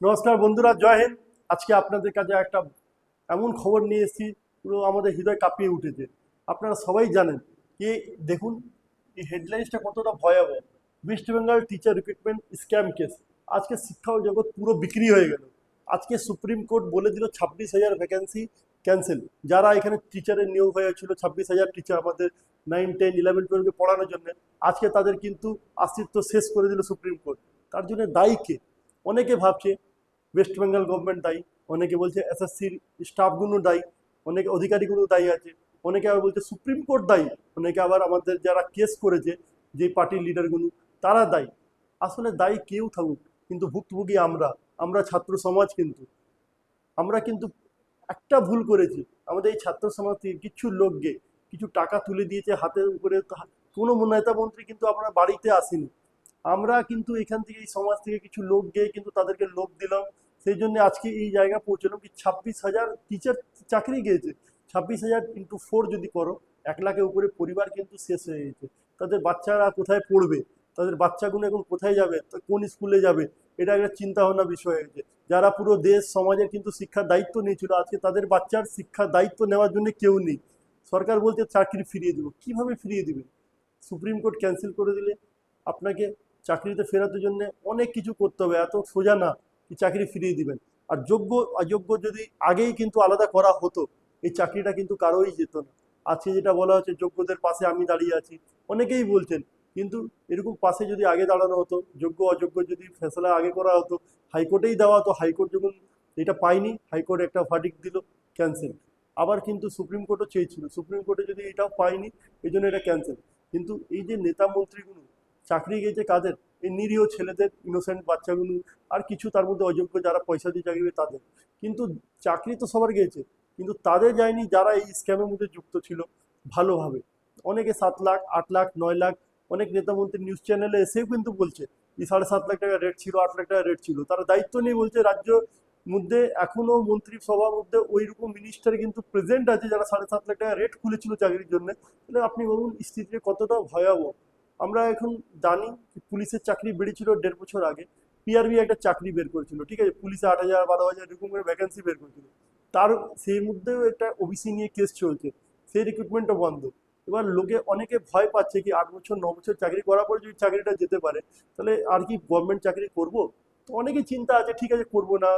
নমস্কার বন্ধুরা, জয় হিন্দ। আজকে আপনাদের কাছে একটা এমন খবর নিয়ে এসেছি, পুরো আমাদের হৃদয় কাঁপিয়ে উঠেছে। আপনারা সবাই জানেন যে দেখুন, এই হেডলাইন্সটা কতটা ভয়াবহ। West Bengal teacher recruitment scam case আজকে শিক্ষা জগৎ পুরো বিক্রি হয়ে গেল। আজকে সুপ্রিম কোর্ট বলে দিল ছাব্বিশ হাজার ভ্যাকেন্সি ক্যান্সেল যারা এখানে টিচারের নিয়োগ হয়েছিল, ছাব্বিশ হাজার টিচার আমাদের নাইন টেন ইলেভেন টুয়েলভে পড়ানোর জন্য, আজকে তাদের কিন্তু অস্তিত্ব শেষ করে দিল সুপ্রিম কোর্ট তার জন্য দায়ী কে? অনেকে ভাবছে ওয়েস্ট বেঙ্গল গভর্নমেন্ট দায়ী, অনেকে বলছে এসএসসির স্টাফগুলো দায়ী, অনেকে অধিকারীগুলো দায়ী আছে, অনেকে আবার বলছে সুপ্রিম কোর্ট দায়ী, অনেকে আবার আমাদের যারা কেস করেছে যে পার্টির লিডারগুলো তারা দায়ী। আসলে দায়ী কেউ থাকুক, কিন্তু ভুক্তভোগী আমরা আমরা ছাত্র সমাজ কিন্তু। আমরা কিন্তু একটা ভুল করেছি, আমাদের এই ছাত্র সমাজ থেকে কিছু লোককে কিছু টাকা তুলে দিয়েছে হাতের উপরে, কোনো নেতা মন্ত্রী কিন্তু আপনার বাড়িতে আসেনি। আমরা কিন্তু এখান থেকে এই সমাজ থেকে কিছু লোক গিয়ে কিন্তু তাদেরকে লোভ দিলাম। সেই জন্য আজকে এই জায়গা পৌঁছলাম কি ছাব্বিশ হাজার টিচার চাকরি গিয়েছে। ছাব্বিশ হাজার ইন্টু ফোর যদি করো, এক লাখের উপরে পরিবার কিন্তু শেষ হয়ে গেছে। তাদের বাচ্চারা কোথায় পড়বে? তাদের বাচ্চাগুলো এখন কোথায় যাবে? কোন স্কুলে যাবে? এটা একটা চিন্তা ভাবনা বিষয় হয়েছে। যারা পুরো দেশ, সমাজের কিন্তু শিক্ষার দায়িত্ব নিয়েছিল, আজকে তাদের বাচ্চার শিক্ষার দায়িত্ব নেওয়ার জন্য কেউ নেই। সরকার বলছে চাকরি ফিরিয়ে দেবো। কীভাবে ফিরিয়ে দিবে? সুপ্রিম কোর্ট ক্যান্সেল করে দিলে। আপনাকে চাকরিতে ফেরানোর জন্য অনেক কিছু করতে হবে, এত সোজা না কি চাকরি ফিরিয়ে দিবেন। আর যোগ্য, অযোগ্য যদি আগেই কিন্তু আলাদা করা হতো, এই চাকরিটা কিন্তু কারোই যেত না। আজকে যেটা বলা হচ্ছে, যোগ্যদের পাশে আমি দাঁড়িয়ে আছি, অনেকেই বলছেন, কিন্তু এরকম পাশে যদি আগে দাঁড়ানো হতো, যোগ্য, অযোগ্য যদি ফেসলা আগে করা হতো, হাইকোর্টেই দেওয়া হতো, হাইকোর্ট যখন এটা পাইনি হাইকোর্ট একটা ভার্ডিক দিল ক্যান্সেল আবার কিন্তু সুপ্রিম কোর্টও চেয়েছিল, সুপ্রিম কোর্টে যদি এটাও পাইনি এই জন্য এটা ক্যান্সেল কিন্তু এই যে নেতা মন্ত্রীগুলো চাকরি গেছে কাদের, এই নিরীহ ছেলেদের ইনোসেন্ট বাচ্চাগুলো, আর কিছু তার মধ্যে অযোগ্য যারা পয়সা দিয়ে চাকরি তাদের। কিন্তু চাকরি তো সবার গেছে, কিন্তু তাদের যায়নি যারা এই স্ক্যামের মধ্যে যুক্ত ছিল ভালোভাবে। অনেকে সাত লাখ, আট লাখ, নয় লাখ, অনেক নেতা মন্ত্রী নিউজ চ্যানেলে এসেও কিন্তু বলছে, এই সাড়ে সাত লাখ টাকা রেট ছিল, আট লাখ টাকা রেট ছিল। তারা দায়িত্ব নিয়ে বলছে, রাজ্য মধ্যে এখনও মন্ত্রী সভার মধ্যে ওই রকম মিনিস্টার কিন্তু প্রেজেন্ট আছে যারা সাড়ে সাত লাখ টাকা রেট খুলেছিল চাকরির জন্য। তাহলে আপনি বলুন স্থিতি কতটা ভয়াবহ। আমরা এখন জানি পুলিশের চাকরি বেড়েছিল দেড় বছর আগে পিআরবি একটা চাকরি বের করেছিল, ঠিক আছে? পুলিশে আট হাজার, বারো হাজার এরকম করে ভ্যাকেন্সি বের করেছিল। তার, সেই মধ্যেও একটা ওবিসি নিয়ে কেস চলছে, সেই রিক্রুটমেন্টও বন্ধ। এবার লোকে অনেকে ভয় পাচ্ছে কি আট বছর, ন বছর চাকরি করার পরে যদি চাকরিটা যেতে পারে, তাহলে আর কি গভর্নমেন্ট চাকরি করব? তো অনেকেই চিন্তা আছে, ঠিক আছে, করব না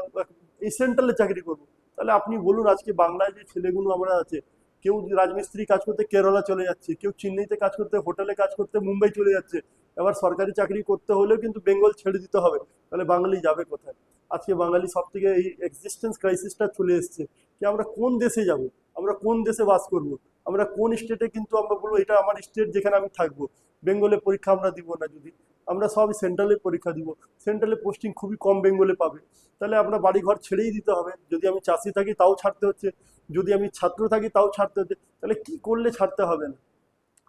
এই সেন্ট্রালে চাকরি করব। তাহলে আপনি বলুন, আজকে বাংলায় যে ছেলেগুলো আমরা আছে কেউ রাজমিস্ত্রি কাজ করতে কেরালা চলে যাচ্ছে, কেউ চেন্নাইতে কাজ করতে, হোটেলে কাজ করতে, মুম্বাই চলে যাচ্ছে। এবার সরকারি চাকরি করতে হলেও কিন্তু বেঙ্গল ছেড়ে দিতে হবে, তাহলে বাঙালি যাবে কোথায়? আজকে বাঙালি সব থেকে এই এক্সিস্টেন্স ক্রাইসিসটা চলে এসছে, যে আমরা কোন দেশে যাব, আমরা কোন দেশে বাস করব? আমরা কোন স্টেটে কিন্তু আমরা বলব, এটা আমার স্টেট যেখানে আমি থাকব। বেঙ্গলে পরীক্ষা আমরা দিব না যদি। আমরা সব সেন্ট্রালে পরীক্ষা দিব। সেন্ট্রালে পোস্টিং খুবই কম বেঙ্গলে পাবে। তাহলে আমরা বাড়ি ঘর ছেড়েই দিতে হবে। যদি আমি চাষি থাকি, তাও ছাড়তে হচ্ছে। যদি আমি ছাত্র থাকি, তাও ছাড়তে হচ্ছে। তাহলে কি করলে ছাড়তে হবে না?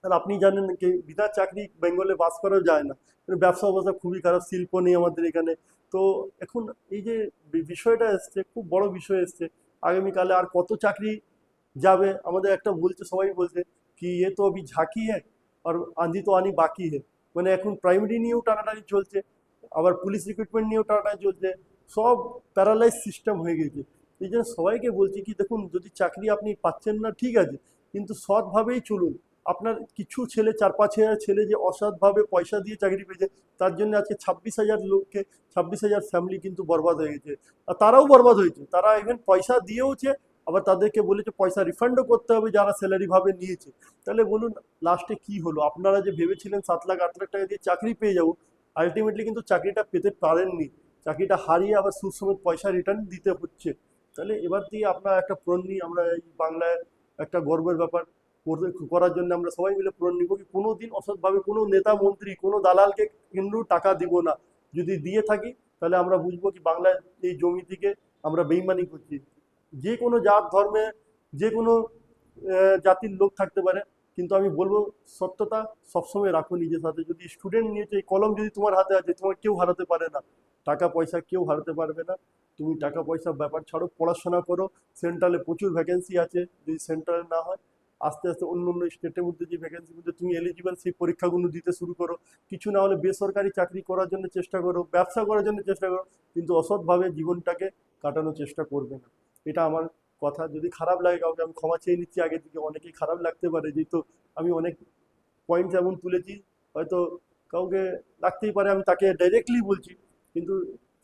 আর আপনি জানেন কি, বিনা চাকরি বেঙ্গলে বাস করা যায় না। মানে ব্যবসা অবস্থা খুবই খারাপ, শিল্প নেই আমাদের এখানে। তো এখন এই যে বিষয়টা এসছে, খুব বড় বিষয় এসছে। আগামীকালে আর কত চাকরি যাবে। আমাদের একটা বলছে সবাই বলছে কি, এ তো অভি ঝাঁকি হ্যাঁ আর আঁধি তো আনি বাকি হ্যাঁ মানে এখন প্রাইমারি নিয়েও টানাটানি চলছে, আবার পুলিশ রিক্রুটমেন্ট নিয়েও টানাটানি চলছে, সব প্যারালাইজ সিস্টেম হয়ে গেছে। এই জন্য সবাইকে বলছি কি, দেখুন, যদি চাকরি আপনি পাচ্ছেন না, ঠিক আছে, কিন্তু সৎভাবেই চলুন। আপনার কিছু ছেলে, চার পাঁচ হাজার ছেলে যে অসৎভাবে পয়সা দিয়ে চাকরি পেয়েছে, তার জন্য আজকে ছাব্বিশ হাজার লোককে, ছাব্বিশ হাজার ফ্যামিলি কিন্তু বরবাদ হয়ে গেছে। আর তারাও বরবাদ হয়েছে, তারা ইভেন পয়সা দিয়েওছে আবার তাদেরকে বলেছে পয়সা রিফান্ডও করতে হবে যারা স্যালারি ভাবে নিয়েছে। তাহলে বলুন লাস্টে কি হলো? আপনারা যে ভেবেছিলেন সাত লাখ, আট লাখ টাকা দিয়ে চাকরি পেয়ে যাব আলটিমেটলি কিন্তু চাকরিটা পেতে পারেননি। চাকরিটা হারিয়ে আবার সুদ সমেত পয়সা রিটার্ন দিতে হচ্ছে। তাহলে এবার দিয়ে আপনার একটা প্রণ নিই, আমরা এই বাংলায় একটা গর্বের ব্যাপার করার জন্য আমরা সবাই মিলে প্রণ নিব কি কোনো দিন অসৎভাবে কোনো নেতা মন্ত্রী, কোনো দালালকে কিন্তু টাকা দিব না। যদি দিয়ে থাকি, তাহলে আমরা বুঝব কি বাংলায় এই জমি থেকে আমরা বেইমানি করছি। যে কোনো জাত, ধর্মে যে কোনো জাতির লোক থাকতে পারে। কিন্তু আমি বলব, সত্যতা সবসময় রাখো নিজের সাথে। যদি স্টুডেন্ট নিয়েছে এই কলম যদি তোমার হাতে আছে, তোমার কেউ হারাতে পারে না। টাকা পয়সা কেউ হারাতে পারবে না। তুমি টাকা পয়সা ব্যাপার ছাড়ো, পড়াশোনা করো। সেন্ট্রালে প্রচুর ভ্যাকেন্সি আছে, যদি সেন্ট্রালে না হয়। আস্তে আস্তে অন্য অন্য স্টেটের মধ্যে যে ভ্যাকেন্সির মধ্যে তুমি এলিজিবল সেই পরীক্ষাগুলো দিতে শুরু করো। কিছু না হলে বেসরকারি চাকরি করার জন্য চেষ্টা করো, ব্যবসা করার জন্য চেষ্টা করো। কিন্তু অসৎভাবে জীবনটাকে কাটানোর চেষ্টা করবে না। এটা আমার কথা। যদি খারাপ লাগে কাউকে, আমি ক্ষমা চেয়ে নিচ্ছি আগে থেকে অনেকেই খারাপ লাগতে পারে, যেহেতু আমি অনেক পয়েন্ট এমন তুলেছি, হয়তো কাউকে লাগতেই পারে, আমি তাকে ডাইরেক্টলি বলছি। কিন্তু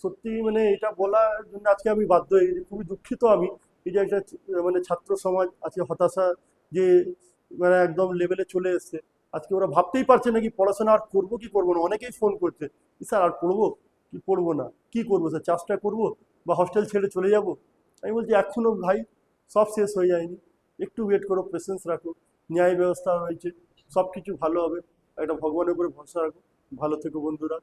সত্যি মানে এটা বলার জন্য আজকে আমি বাধ্য হয়ে খুবই দুঃখিত আমি। এই যে একটা মানে ছাত্র সমাজ আজকে হতাশা যে মানে একদম লেভেলে চলে এসছে। আজকে ওরা ভাবতেই পারছে না কি পড়াশোনা আর করব কি করব না। অনেকেই ফোন করছে স্যার আর পড়ব? কি পড়ব না? কি করব স্যার চাষটা করব? বা হস্টেল ছেড়ে চলে যাব? আমি বলছি এখনও ভাই সব শেষ হয়ে যায়নি। একটু ওয়েট করো পেশেন্স রাখো। ন্যায় ব্যবস্থা হয়েছে সব কিছু ভালো হবে। একটা ভগবানের উপরে ভরসা রাখো। ভালো থেকো বন্ধুরা।